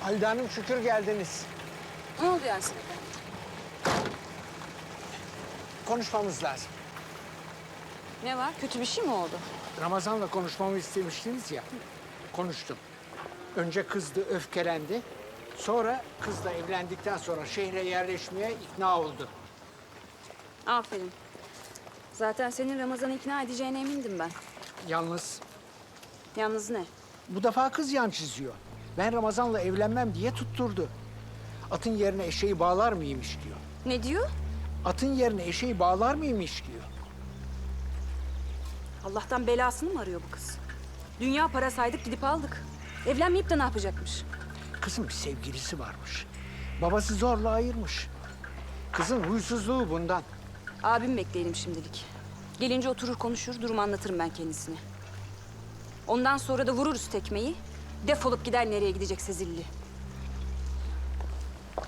Halide Hanım şükür geldiniz. Ne oldu Yasin Efendi? Konuşmamız lazım. Ne var? Kötü bir şey mi oldu? Ramazan'la konuşmamı istemiştiniz ya. Konuştum. Önce kızdı, öfkelendi. Sonra kızla evlendikten sonra şehre yerleşmeye ikna oldu. Aferin. Zaten senin Ramazan'ı ikna edeceğine emindim ben. Yalnız Yalnız ne? bu defa kız yan çiziyor. Ben Ramazan'la evlenmem diye tutturdu. Atın yerine eşeği bağlar mıymış diyor. Ne diyor? Atın yerine eşeği bağlar mıymış diyor. Allah'tan belasını mı arıyor bu kız? Dünya para saydık gidip aldık. Evlenmeyip de ne yapacakmış? Kızın bir sevgilisi varmış. Babası zorla ayırmış. Kızın huysuzluğu bundan. Abim bekleyelim şimdilik. Gelince oturur konuşur, durumu anlatırım ben kendisine. Ondan sonra da vururuz tekmeyi. Defolup gider nereye gidecekse zilli.